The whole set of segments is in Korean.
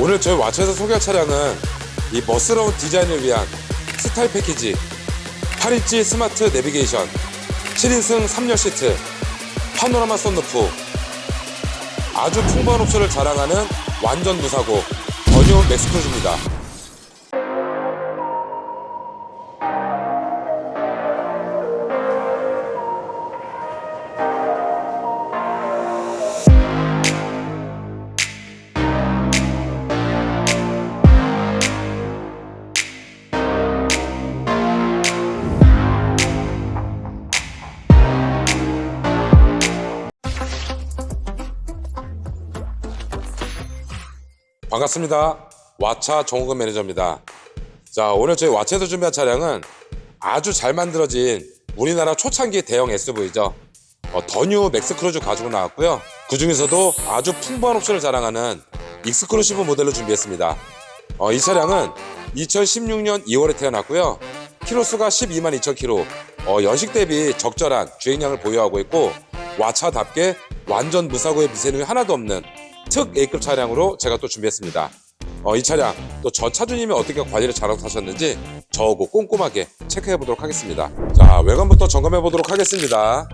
오늘 저희 와차에서 소개할 차량은 이 멋스러운 디자인을 위한 스타일 패키지. 8인치 스마트 내비게이션 7인승 3열 시트 파노라마 썬루프. 아주 풍부한 옵션을 자랑하는 완전 무사고 전용 맥스크루즈입니다 반갑습니다. 와차 정호근 매니저입니다. 자, 오늘 저희 와차에서 준비한 차량은 아주 잘 만들어진 우리나라 초창기 대형 SUV죠. 어, 더뉴 맥스크루즈 가지고 나왔고요. 그 중에서도 아주 풍부한 옵션을 자랑하는 익스클루시브 모델로 준비했습니다. 어, 이 차량은 2016년 2월에 태어났고요. 키로수가 12만 2천 킬로. 어, 연식 대비 적절한 주행량을 보유하고 있고 와차답게 완전 무사고의 미세누이 하나도 없는 특 A급 차량으로 제가 또 준비했습니다. 어, 이 차량 또 전 차주님이 어떻게 관리를 잘하고 타셨는지 저하고 꼼꼼하게 체크해 보도록 하겠습니다. 자 외관부터 점검해 보도록 하겠습니다.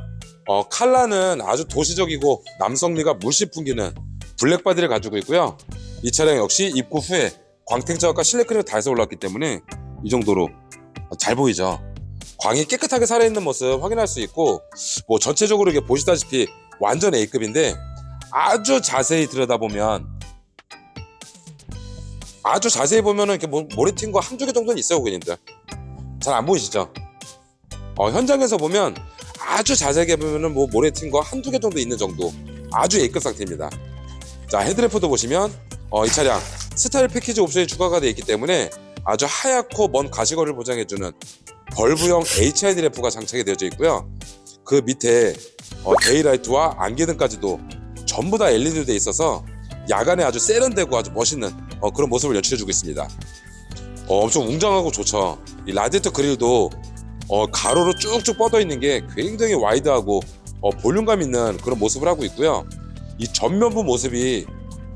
어, 칼라는 아주 도시적이고 남성미가 물씬 풍기는 블랙 바디를 가지고 있고요. 이 차량 역시 입고 후에 광택 자극과 실내 크림을 다 해서 올랐기 때문에 이 정도로 잘 보이죠. 광이 깨끗하게 살아있는 모습 확인할 수 있고 뭐 전체적으로 이게 보시다시피 완전 A급인데 아주 자세히 들여다보면 아주 자세히 보면은 이렇게 모- 모래 튄거 한두 개 정도는 있어요 고객님들. 잘 안 보이시죠? 어, 현장에서 보면 아주 자세하게 보면은 뭐 모래 튄거 한두 개 정도 있는 정도. 아주 A급 상태입니다. 자 헤드램프도 보시면 어, 이 차량 스타일 패키지 옵션이 추가가 되어 있기 때문에 아주 하얗고 먼 가시거리를 보장해주는 벌브형 HID 램프가 장착이 되어져 있고요. 그 밑에 어, 데이라이트와 안개등까지도 전부 다 LED로 되어 있어서 야간에 아주 세련되고 아주 멋있는 어, 그런 모습을 연출해주고 있습니다. 어, 엄청 웅장하고 좋죠. 이 라디에이터 그릴도 어, 가로로 쭉쭉 뻗어 있는 게 굉장히 와이드하고 어, 볼륨감 있는 그런 모습을 하고 있고요. 이 전면부 모습이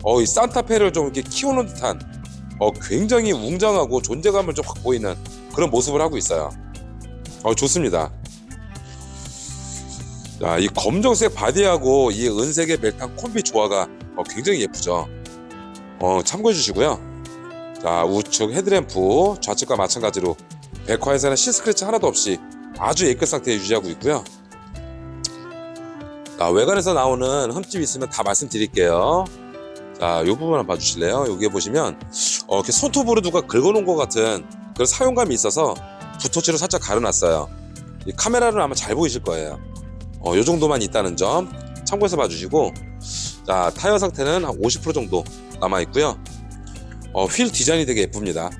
어, 이 산타페를 좀 이렇게 키워놓은 듯한 어, 굉장히 웅장하고 존재감을 좀 확 보이는 그런 모습을 하고 있어요. 어, 좋습니다. 자, 이 검정색 바디하고 이 은색의 멜탄 콤비 조화가 어, 굉장히 예쁘죠. 어, 참고해 주시고요. 자, 우측 헤드램프 좌측과 마찬가지로 백화에서는 시스크래치 하나도 없이 아주 A급 상태에 유지하고 있고요. 자, 외관에서 나오는 흠집 있으면 다 말씀드릴게요. 자, 이 부분 한번 봐주실래요? 여기에 보시면 어, 이렇게 손톱으로 누가 긁어놓은 것 같은 그런 사용감이 있어서 붓터치로 살짝 가려놨어요. 이 카메라는 아마 잘 보이실 거예요. 어, 요 정도만 있다는 점 참고해서 봐주시고 자 타이어 상태는 한 50% 정도 남아 있고요. 어, 휠 디자인이 되게 예쁩니다.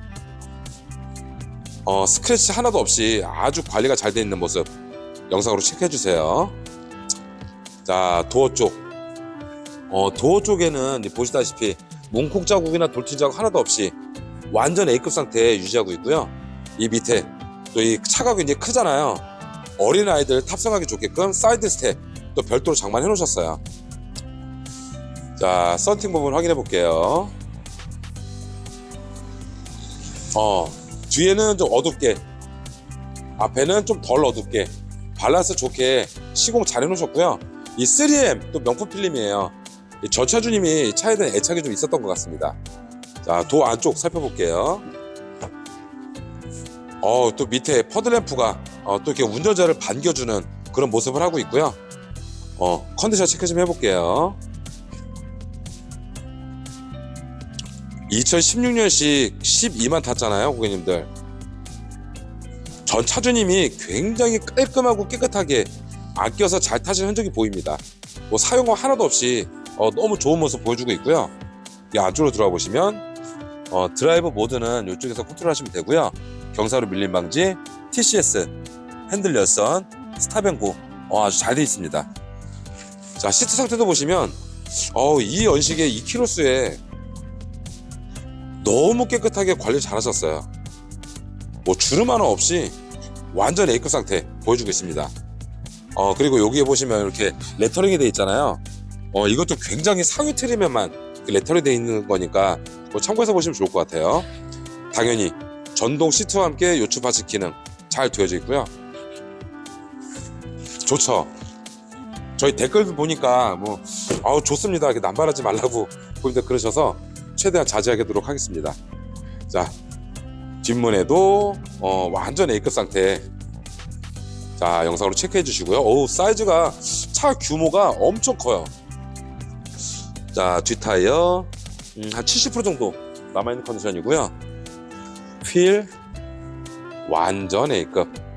어, 스크래치 하나도 없이 아주 관리가 잘 되어 있는 모습 영상으로 체크해 주세요. 자 도어 쪽. 어, 도어 쪽에는 보시다시피 뭉콕 자국이나 돌진 자국 하나도 없이 완전 A급 상태에 유지하고 있고요. 이 밑에 또 이 차가 굉장히 크잖아요 어린 아이들 탑승하기 좋게끔 사이드 스텝 또 별도로 장만해 놓으셨어요. 자, 썬팅 부분 확인해 볼게요. 어, 뒤에는 좀 어둡게, 앞에는 좀 덜 어둡게, 밸런스 좋게 시공 잘 해놓으셨고요. 이 3M 또 명품 필름이에요. 이 저차주님이 차에 대한 애착이 좀 있었던 것 같습니다. 자, 도 안쪽 살펴볼게요. 어, 또 밑에 퍼드램프가 어, 또 이렇게 운전자를 반겨주는 그런 모습을 하고 있고요. 어, 컨디션 체크 좀 해볼게요. 2016년식 12만 탔잖아요, 고객님들. 전 차주님이 굉장히 깔끔하고 깨끗하게 아껴서 잘 타신 흔적이 보입니다. 뭐 사용감 하나도 없이 어, 너무 좋은 모습 보여주고 있고요. 이 안쪽으로 들어가 보시면 어, 드라이브 모드는 이쪽에서 컨트롤하시면 되고요. 경사로 밀림 방지, TCS, 핸들 열선, 스탑앤고 어, 아주 잘 되어 있습니다. 자 시트 상태도 보시면 어, 이 연식의 2kg수에 너무 깨끗하게 관리 잘 하셨어요. 뭐 주름 하나 없이 완전 A급 상태 보여주고 있습니다. 어, 그리고 여기에 보시면 이렇게 레터링이 되어 있잖아요. 어, 이것도 굉장히 상위 트림에만 레터링 되어 있는 거니까 참고해서 보시면 좋을 것 같아요. 당연히 전동 시트와 함께 요추 파츠 기능 잘 되어져 있고요. 좋죠. 저희 댓글도 보니까 뭐 아우 좋습니다. 이렇게 남발하지 말라고 고객님들 그러셔서 최대한 자제하도록 하겠습니다. 자 뒷문에도 어, 완전 A급 상태. 자 영상으로 체크해 주시고요. 어우 사이즈가 차 규모가 엄청 커요. 자 뒷타이어 음, 한70% 정도 남아있는 컨디션이고요. 휠 완전 A급.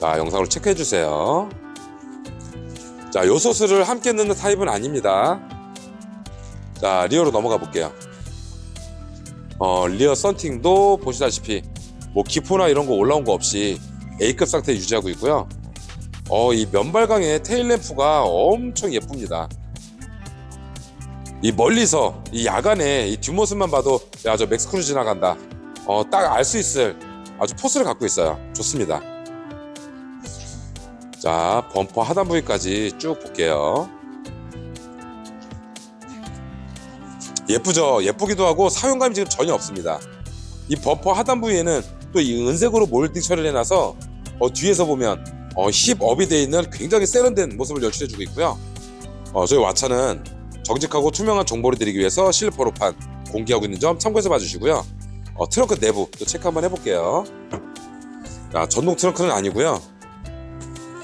자 영상으로 체크해 주세요. 자 요소수를 함께 넣는 타입은 아닙니다. 자 리어로 넘어가 볼게요. 어, 리어 썬팅도 보시다시피 뭐 기포나 이런 거 올라온 거 없이 A급 상태 유지하고 있고요. 어, 이 면발광의 테일 램프가 엄청 예쁩니다. 이 멀리서 이 야간에 이 뒷모습만 봐도 야 저 맥스크루 지나간다. 어, 딱 알 수 있을 아주 포스를 갖고 있어요. 좋습니다. 자, 범퍼 하단 부위까지 쭉 볼게요. 예쁘죠? 예쁘기도 하고 사용감이 지금 전혀 없습니다. 이 범퍼 하단 부위에는 또 이 은색으로 몰딩 처리를 해놔서 어, 뒤에서 보면 어, 힙 업이 되어 있는 굉장히 세련된 모습을 연출해주고 있고요. 어, 저희 와차는 정직하고 투명한 정보를 드리기 위해서 실리퍼로 판 공개하고 있는 점 참고해서 봐주시고요. 어, 트렁크 내부 또 체크 한번 해볼게요. 자, 전동 트렁크는 아니고요.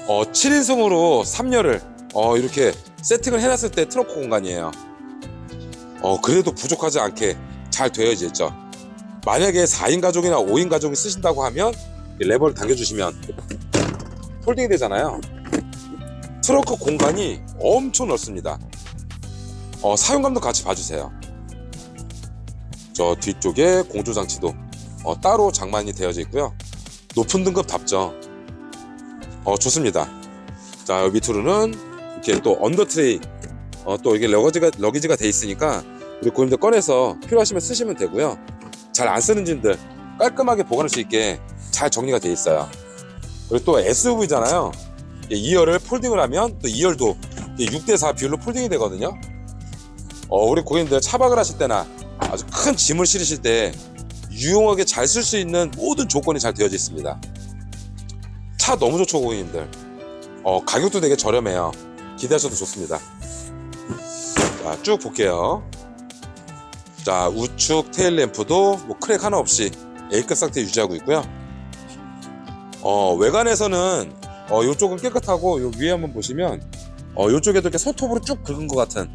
어, 7인승으로 3열을 어, 이렇게 세팅을 해놨을 때 트렁크 공간이에요. 어, 그래도 부족하지 않게 잘 되어져 있죠. 만약에 4인 가족이나 5인 가족이 쓰신다고 하면 이 레버를 당겨주시면 폴딩이 되잖아요. 트렁크 공간이 엄청 넓습니다. 어, 사용감도 같이 봐주세요. 저 뒤쪽에 공조 장치도 어, 따로 장만이 되어져 있고요. 높은 등급답죠. 어, 좋습니다. 자, 여기 밑으로는 이렇게 또 언더 트레이 어, 또 이게 러거지가 러기지가 돼 있으니까 우리 고객님들 꺼내서 필요하시면 쓰시면 되고요. 잘 안 쓰는 짐들 깔끔하게 보관할 수 있게 잘 정리가 돼 있어요. 그리고 또 SUV잖아요. 2열을 폴딩을 하면 또 2열도 6대4 비율로 폴딩이 되거든요. 어, 우리 고객님들 차박을 하실 때나 아주 큰 짐을 실으실 때 유용하게 잘 쓸 수 있는 모든 조건이 잘 되어져 있습니다. 차 너무 좋죠, 고객님들. 어, 가격도 되게 저렴해요. 기대하셔도 좋습니다. 자, 쭉 볼게요. 자, 우측 테일 램프도 뭐 크랙 하나 없이 A급 상태 유지하고 있고요. 어, 외관에서는 어, 이쪽은 깨끗하고 요 위에 한번 보시면 어, 이쪽에도 이렇게 손톱으로 쭉 긁은 것 같은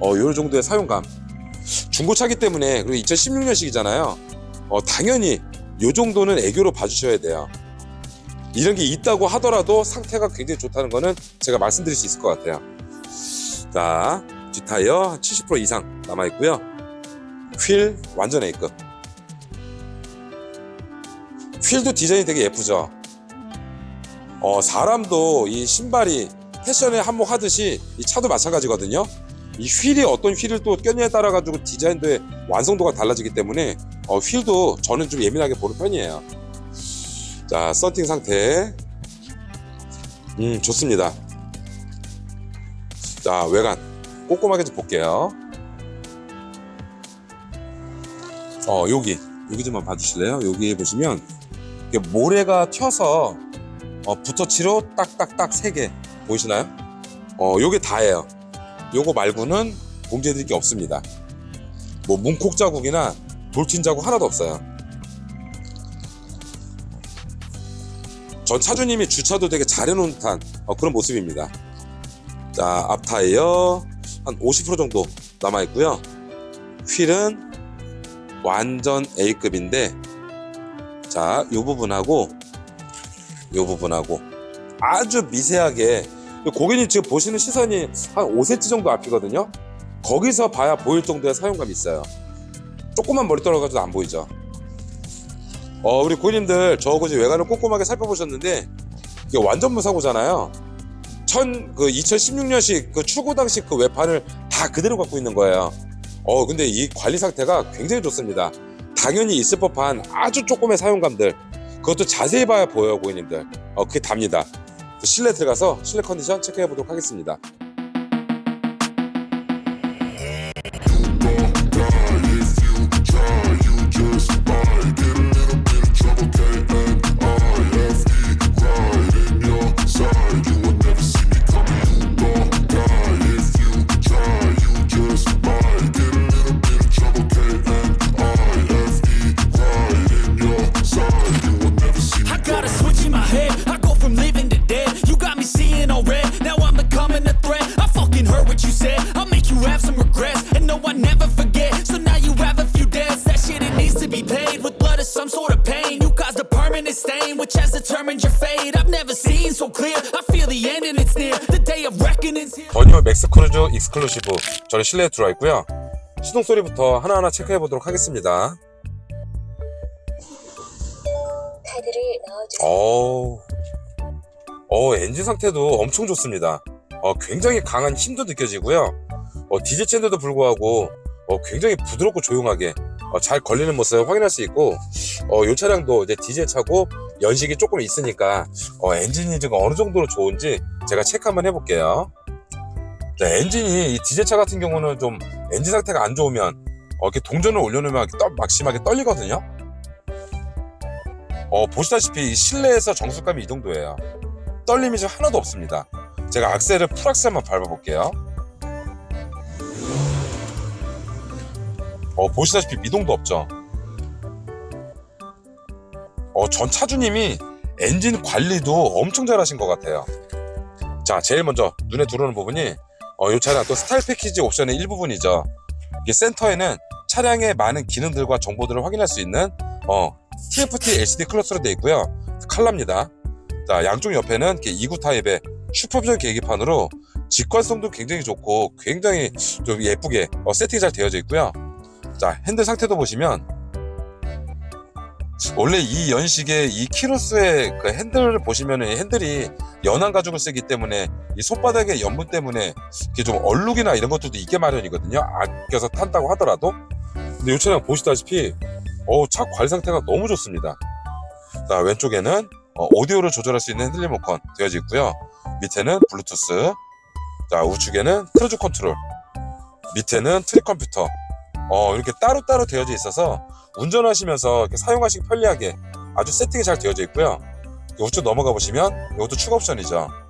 어, 요 정도의 사용감. 중고차기 때문에 그리고 2016년식이잖아요. 어, 당연히 요 정도는 애교로 봐주셔야 돼요. 이런 게 있다고 하더라도 상태가 굉장히 좋다는 거는 제가 말씀드릴 수 있을 것 같아요. 자, 뒷타이어 70% 이상 남아 있고요. 휠 완전 A급. 휠도 디자인이 되게 예쁘죠. 어, 사람도 이 신발이 패션에 한몫하듯이 이 차도 마찬가지거든요. 이 휠이 어떤 휠을 또 껴냐에 따라 가지고 디자인도의 완성도가 달라지기 때문에 어, 휠도 저는 좀 예민하게 보는 편이에요. 자, 썬팅 상태. 음, 좋습니다. 자, 외관. 꼼꼼하게 좀 볼게요. 어, 여기. 여기 좀만 봐주실래요? 여기 보시면, 모래가 튀어서, 어, 붓터치로 딱딱딱 세 개. 보이시나요? 어, 요게 다예요. 요거 말고는 공개해드릴 게 없습니다. 뭐, 문콕 자국이나 돌튄 자국 하나도 없어요. 전 차주님이 주차도 되게 잘해놓은 듯한 어, 그런 모습입니다. 자, 앞 타이어 한 50% 정도 남아 있고요. 휠은 완전 A급인데, 자, 이 부분하고 이 부분하고 아주 미세하게 고객님 지금 보시는 시선이 한 5cm 정도 앞이거든요. 거기서 봐야 보일 정도의 사용감이 있어요. 조금만 멀리 떨어가도 안 보이죠. 어, 우리 고객님들 저거 이제 외관을 꼼꼼하게 살펴보셨는데 이게 완전 무사고잖아요. 천, 그 2016년식 그 출고 당시 그 외판을 다 그대로 갖고 있는 거예요. 어, 근데 이 관리 상태가 굉장히 좋습니다. 당연히 있을 법한 아주 조금의 사용감들. 그것도 자세히 봐야 보여요, 고객님들. 어, 그게 답니다. 실내 들어가서 실내 컨디션 체크해 보도록 하겠습니다. 더뉴 맥스 크루즈 익스클루시브 저는 실내에 들어와 있고요. 시동 소리부터 하나하나 체크해 보도록 하겠습니다. 어, 어 엔진 상태도 엄청 좋습니다. 어, 굉장히 강한 힘도 느껴지고요. 어, 디젤 젠데도 불구하고 어, 굉장히 부드럽고 조용하게 어, 잘 걸리는 모습 확인할 수 있고 어, 이 차량도 이제 디젤 차고 연식이 조금 있으니까 어, 엔진이 지금 어느 정도로 좋은지 제가 체크 한번 해볼게요. 자, 엔진이 이 디젤 차 같은 경우는 좀 엔진 상태가 안 좋으면 어, 이렇게 동전을 올려놓으면 이렇게 떨- 막 심하게 떨리거든요. 어, 보시다시피 이 실내에서 정수감이 이 정도예요. 떨림이 지금 하나도 없습니다. 제가 악셀을 풀악셀 한번 밟아볼게요. 어, 보시다시피 미동도 없죠. 어, 전 차주님이 엔진 관리도 엄청 잘하신 것 같아요. 자, 제일 먼저 눈에 들어오는 부분이 어, 이 차량 또 스타일 패키지 옵션의 일부분이죠. 이게 센터에는 차량의 많은 기능들과 정보들을 확인할 수 있는 어, TFT LCD 클러스로 되어 있고요. 칼라입니다. 자, 양쪽 옆에는 이렇게 2구 타입의 슈퍼비전 계기판으로 직관성도 굉장히 좋고 굉장히 좀 예쁘게 어, 세팅이 잘 되어져 있고요. 자, 핸들 상태도 보시면 원래 이 연식의 이 키로스의 그 핸들을 보시면은 핸들이 연한 가죽을 쓰기 때문에 이 손바닥의 연분 때문에 이게 좀 얼룩이나 이런 것들도 있게 마련이거든요. 아껴서 탄다고 하더라도. 근데 이 차량 보시다시피 어, 차 관리 상태가 너무 좋습니다. 자, 왼쪽에는 어, 오디오를 조절할 수 있는 핸들 리모컨 되어져 있고요. 밑에는 블루투스. 자, 우측에는 크루즈 컨트롤. 밑에는 트릭 컴퓨터. 어, 이렇게 따로따로 되어져 있어서 운전하시면서 이렇게 사용하시기 편리하게 아주 세팅이 잘 되어져 있고요. 우측 넘어가 보시면 이것도 추가 옵션이죠.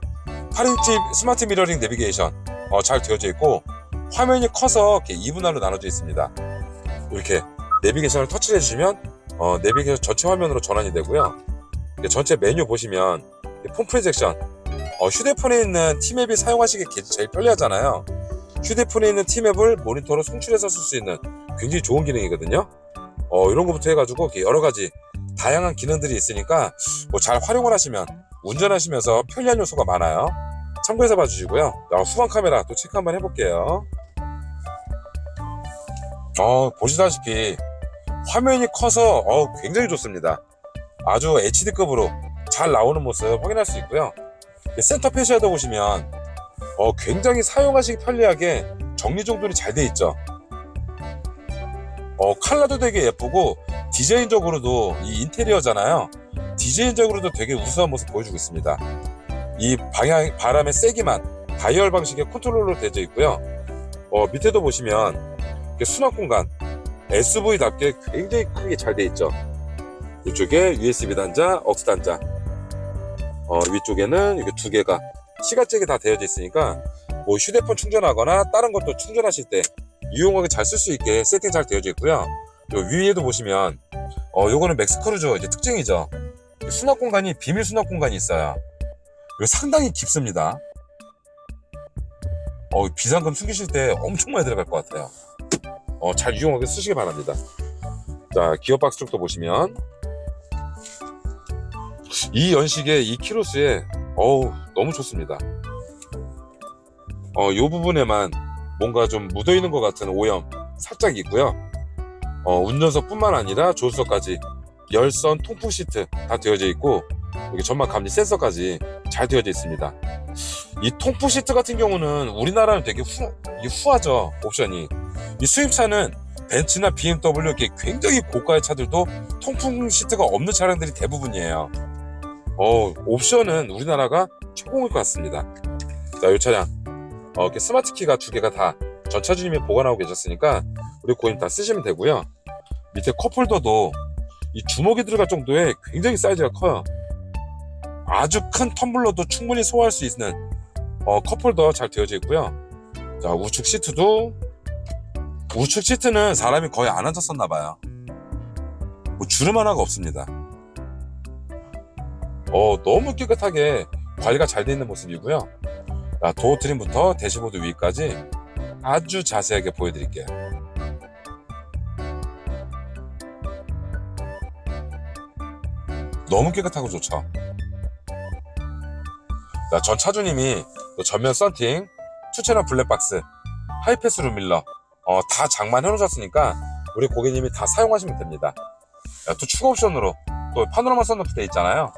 8인치 스마트 미러링 내비게이션 어, 잘 되어져 있고 화면이 커서 이렇게 2분할로 나눠져 있습니다. 이렇게 내비게이션을 터치해 주시면 어, 내비게이션 전체 화면으로 전환이 되고요. 전체 메뉴 보시면 폰 프로젝션 어, 휴대폰에 있는 티맵이 사용하시기 게- 제일 편리하잖아요. 휴대폰에 있는 티맵을 모니터로 송출해서 쓸 수 있는 굉장히 좋은 기능이거든요. 어, 이런 것부터 해가지고 여러 가지 다양한 기능들이 있으니까 뭐 잘 활용을 하시면 운전하시면서 편리한 요소가 많아요. 참고해서 봐주시고요. 자, 후방 카메라 또 체크 한번 해볼게요. 어, 보시다시피 화면이 커서 어, 굉장히 좋습니다. 아주 HD급으로 잘 나오는 모습 확인할 수 있고요. 센터 패시아도 보시면 어, 굉장히 사용하시기 편리하게 정리정돈이 잘 돼 있죠. 어, 컬러도 되게 예쁘고 디자인적으로도 이 인테리어잖아요. 디자인적으로도 되게 우수한 모습 보여주고 있습니다. 이 방향 바람의 세기만 다이얼 방식의 컨트롤러로 되어 있고요. 어, 밑에도 보시면 수납 공간 SUV답게 굉장히 크게 잘돼 있죠. 이쪽에 USB 단자, 억스 단자. 어, 위쪽에는 이렇게 두 개가 시가잭이 다 되어져 있으니까 뭐 휴대폰 충전하거나 다른 것도 충전하실 때 유용하게 잘 쓸 수 있게 세팅 잘 되어져 있고요. 요 위에도 보시면 어 요거는 맥스 크루즈 이제 특징이죠. 수납 공간이 비밀 수납 공간이 있어요. 이거 상당히 깊습니다. 어 비상금 숨기실 때 엄청 많이 들어갈 것 같아요. 어잘 유용하게 쓰시기 바랍니다. 자 기어 박스 쪽도 보시면 이 연식의 이 키로수에 어우 너무 좋습니다. 어, 요 부분에만 뭔가 좀 묻어 있는 것 같은 오염 살짝 있고요. 어, 운전석뿐만 아니라 조수석까지 열선 통풍 시트 다 되어져 있고 여기 전막 감지 센서까지 잘 되어져 있습니다. 이 통풍 시트 같은 경우는 우리나라는 되게 후, 후하죠 옵션이. 이 수입차는 벤츠나 BMW 이렇게 굉장히 고가의 차들도 통풍 시트가 없는 차량들이 대부분이에요. 어, 옵션은 우리나라가 최고일 것 같습니다. 자, 이 차량 어, 이렇게 스마트 키가 두 개가 다 전차주님이 보관하고 계셨으니까 우리 고객님 다 쓰시면 되고요. 밑에 컵홀더도 이 주먹이 들어갈 정도의 굉장히 사이즈가 커요. 아주 큰 텀블러도 충분히 소화할 수 있는 어, 컵홀더 잘 되어져 있고요. 자 우측 시트도 우측 시트는 사람이 거의 안 앉았었나 봐요. 뭐 주름 하나가 없습니다. 어 너무 깨끗하게 관리가 잘 돼 있는 모습이고요. 자, 도어 트림부터 대시보드 위까지 아주 자세하게 보여드릴게요. 너무 깨끗하고 좋죠. 자, 전 차주님이 또 전면 썬팅, 투체널 블랙박스, 하이패스 룸밀러 어, 다 장만해 놓으셨으니까 우리 고객님이 다 사용하시면 됩니다. 야, 또 추가 옵션으로 또 파노라마 썬루프 돼 있잖아요.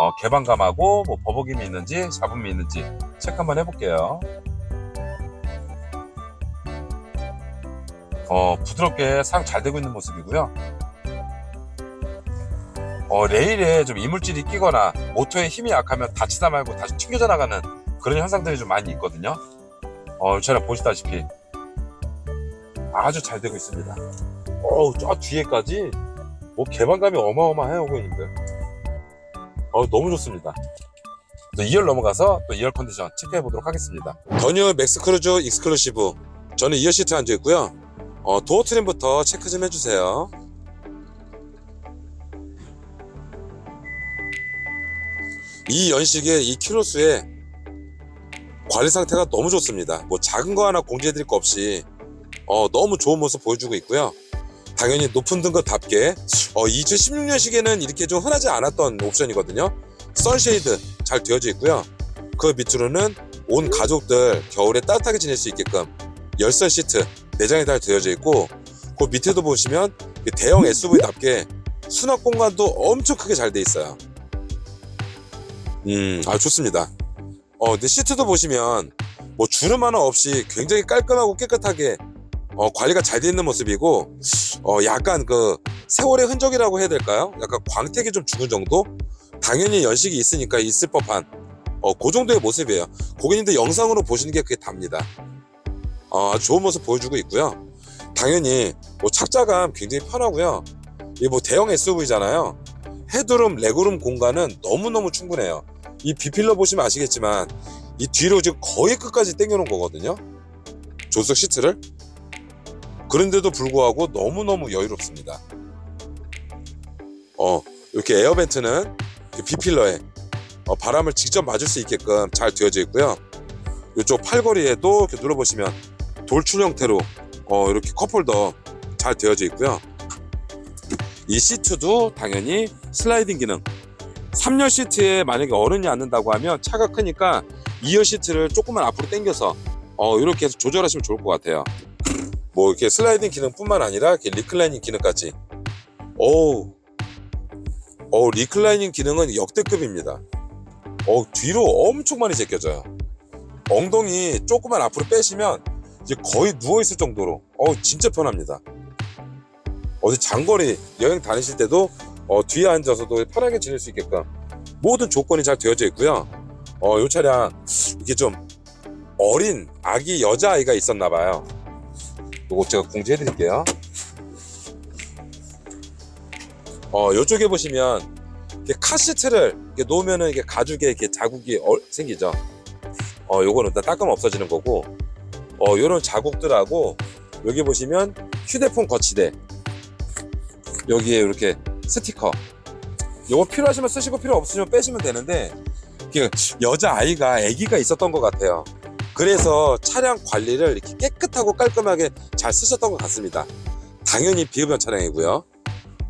어, 개방감하고 뭐 버벅임이 있는지 잡음이 있는지 체크 한번 해볼게요. 어, 부드럽게 사용 잘 되고 있는 모습이고요. 어, 레일에 좀 이물질이 끼거나 모터에 힘이 약하면 다치다 말고 다시 튕겨져 나가는 그런 현상들이 좀 많이 있거든요. 어, 이 차량 보시다시피 아주 잘 되고 있습니다. 어우, 저 뒤에까지 뭐 개방감이 어마어마해요, 고객님들. 어, 너무 좋습니다. 2열 넘어가서 또 2열 컨디션 체크해 보도록 하겠습니다. 더뉴 맥스크루즈 익스클루시브. 저는 2열 시트에 앉아 있고요. 어, 도어 트림부터 체크 좀 해주세요. 이 연식의 이 키로수에 관리 상태가 너무 좋습니다. 뭐 작은 거 하나 공지해드릴 거 없이 어, 너무 좋은 모습 보여주고 있고요. 당연히 높은 등급답게 어, 2016년식에는 이렇게 좀 흔하지 않았던 옵션이거든요. 선쉐이드 잘 되어져 있고요. 그 밑으로는 온 가족들 겨울에 따뜻하게 지낼 수 있게끔 열선 시트 내장이 잘 되어져 있고 그 밑에도 보시면 이 대형 SUV답게 수납 공간도 엄청 크게 잘 돼 있어요. 음, 아 좋습니다. 어, 근데 시트도 보시면 뭐 주름 하나 없이 굉장히 깔끔하고 깨끗하게 어, 관리가 잘 돼 있는 모습이고 어, 약간 그 세월의 흔적이라고 해야 될까요? 약간 광택이 좀 죽은 정도? 당연히 연식이 있으니까 있을 법한 어, 그 정도의 모습이에요. 고객님들 영상으로 보시는 게 그게 답니다. 어, 좋은 모습 보여주고 있고요. 당연히 뭐 착자감 굉장히 편하고요. 이 뭐 대형 SUV잖아요. 헤드룸, 레그룸 공간은 너무너무 충분해요. 이 비필러 보시면 아시겠지만 이 뒤로 지금 거의 끝까지 당겨놓은 거거든요. 조수석 시트를. 그런데도 불구하고 너무너무 여유롭습니다. 어, 이렇게 에어벤트는 비필러에 어, 바람을 직접 맞을 수 있게끔 잘 되어져 있고요. 이쪽 팔걸이에도 이렇게 눌러보시면 돌출 형태로 어, 이렇게 컵홀더 잘 되어져 있고요. 이 시트도 당연히 슬라이딩 기능. 3열 시트에 만약에 어른이 앉는다고 하면 차가 크니까 2열 시트를 조금만 앞으로 당겨서 어, 이렇게 해서 조절하시면 좋을 것 같아요. 뭐 이렇게 슬라이딩 기능뿐만 아니라 이렇게 리클라이닝 기능까지. 어우, 어 리클라이닝 기능은 역대급입니다. 어 뒤로 엄청 많이 제껴져요. 엉덩이 조금만 앞으로 빼시면 이제 거의 누워 있을 정도로 어 진짜 편합니다. 어디 장거리 여행 다니실 때도 어, 뒤에 앉아서도 편하게 지낼 수 있게끔 모든 조건이 잘 되어져 있고요. 어, 이 차량 이게 좀 어린 아기 여자 아이가 있었나 봐요. 요거 제가 공지해 드릴게요. 어, 요쪽에 보시면 카시트를 놓으면은 이게 가죽에 이렇게 자국이 어- 생기죠. 어, 요거는 일단 닦으면 없어지는 거고, 어, 요런 자국들하고 여기 보시면 휴대폰 거치대 여기에 이렇게 스티커 요거 필요하시면 쓰시고 필요 없으시면 빼시면 되는데 이게 여자 아이가 아기가 있었던 것 같아요. 그래서 차량 관리를 이렇게 깨끗하고 깔끔하게 잘 쓰셨던 것 같습니다. 당연히 비흡연 차량이고요.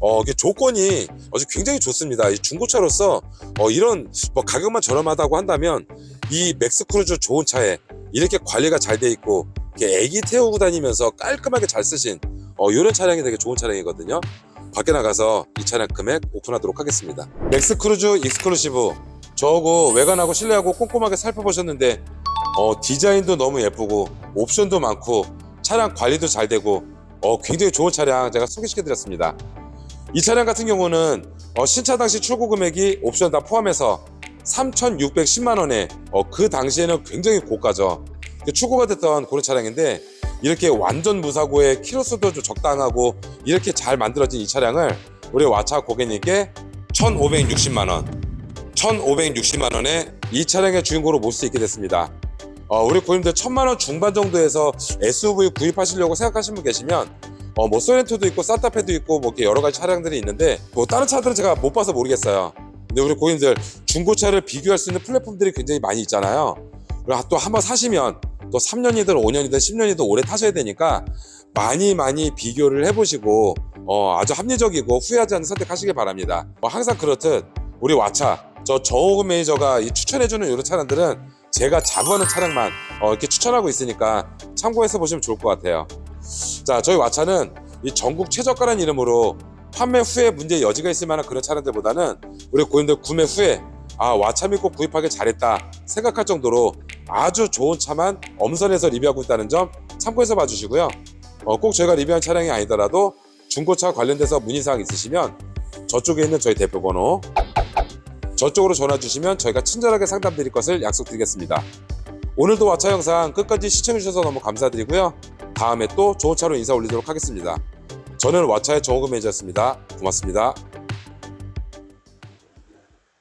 어, 조건이 아주 굉장히 좋습니다. 이 중고차로서 어, 이런 뭐 가격만 저렴하다고 한다면 이 맥스크루즈 좋은 차에 이렇게 관리가 잘 돼 있고 이렇게 애기 태우고 다니면서 깔끔하게 잘 쓰신 어, 이런 차량이 되게 좋은 차량이거든요. 밖에 나가서 이 차량 금액 오픈하도록 하겠습니다. 맥스크루즈 익스클루시브 저하고 외관하고 실내하고 꼼꼼하게 살펴보셨는데 어, 디자인도 너무 예쁘고 옵션도 많고 차량 관리도 잘 되고 어, 굉장히 좋은 차량 제가 소개시켜 드렸습니다. 이 차량 같은 경우는 어, 신차 당시 출고 금액이 옵션 다 포함해서 3,610만 원에 어, 그 당시에는 굉장히 고가죠. 출고가 됐던 그런 차량인데 이렇게 완전 무사고에 키로수도 좀 적당하고 이렇게 잘 만들어진 이 차량을 우리 와차 고객님께 1,560만 원, 1,560만 원에 이 차량의 주인공으로 모실 수 있게 됐습니다. 어, 우리 고객님들 천만 원 중반 정도에서 SUV 구입하시려고 생각하시는 분 계시면 어, 뭐 소렌토도 있고 산타페도 있고 뭐 이렇게 여러 가지 차량들이 있는데 뭐 다른 차들은 제가 못 봐서 모르겠어요. 근데 우리 고객님들 중고차를 비교할 수 있는 플랫폼들이 굉장히 많이 있잖아요. 그리고 또 한번 사시면 또 3년이든 5년이든 10년이든 오래 타셔야 되니까 많이 많이 비교를 해보시고 어, 아주 합리적이고 후회하지 않는 선택하시길 바랍니다. 뭐 항상 그렇듯 우리 와차 저 정호근 매니저가 이 추천해주는 이런 차량들은 제가 자부 하는 차량만 어, 이렇게 추천하고 있으니까 참고해서 보시면 좋을 것 같아요. 자, 저희 와차는 이 전국 최저가라는 이름으로 판매 후에 문제 여지가 있을 만한 그런 차량들보다는 우리 고객님들 구매 후에 아 와차 믿고 구입하길 잘했다 생각할 정도로 아주 좋은 차만 엄선해서 리뷰하고 있다는 점 참고해서 봐주시고요. 어, 꼭 저희가 리뷰한 차량이 아니더라도 중고차 관련돼서 문의사항 있으시면 저쪽에 있는 저희 대표 번호 저쪽으로 전화 주시면 저희가 친절하게 상담 드릴 것을 약속드리겠습니다. 오늘도 와차 영상 끝까지 시청해주셔서 너무 감사드리고요. 다음에 또 좋은 차로 인사 올리도록 하겠습니다. 저는 와차의 정호금 매니저였습니다. 고맙습니다.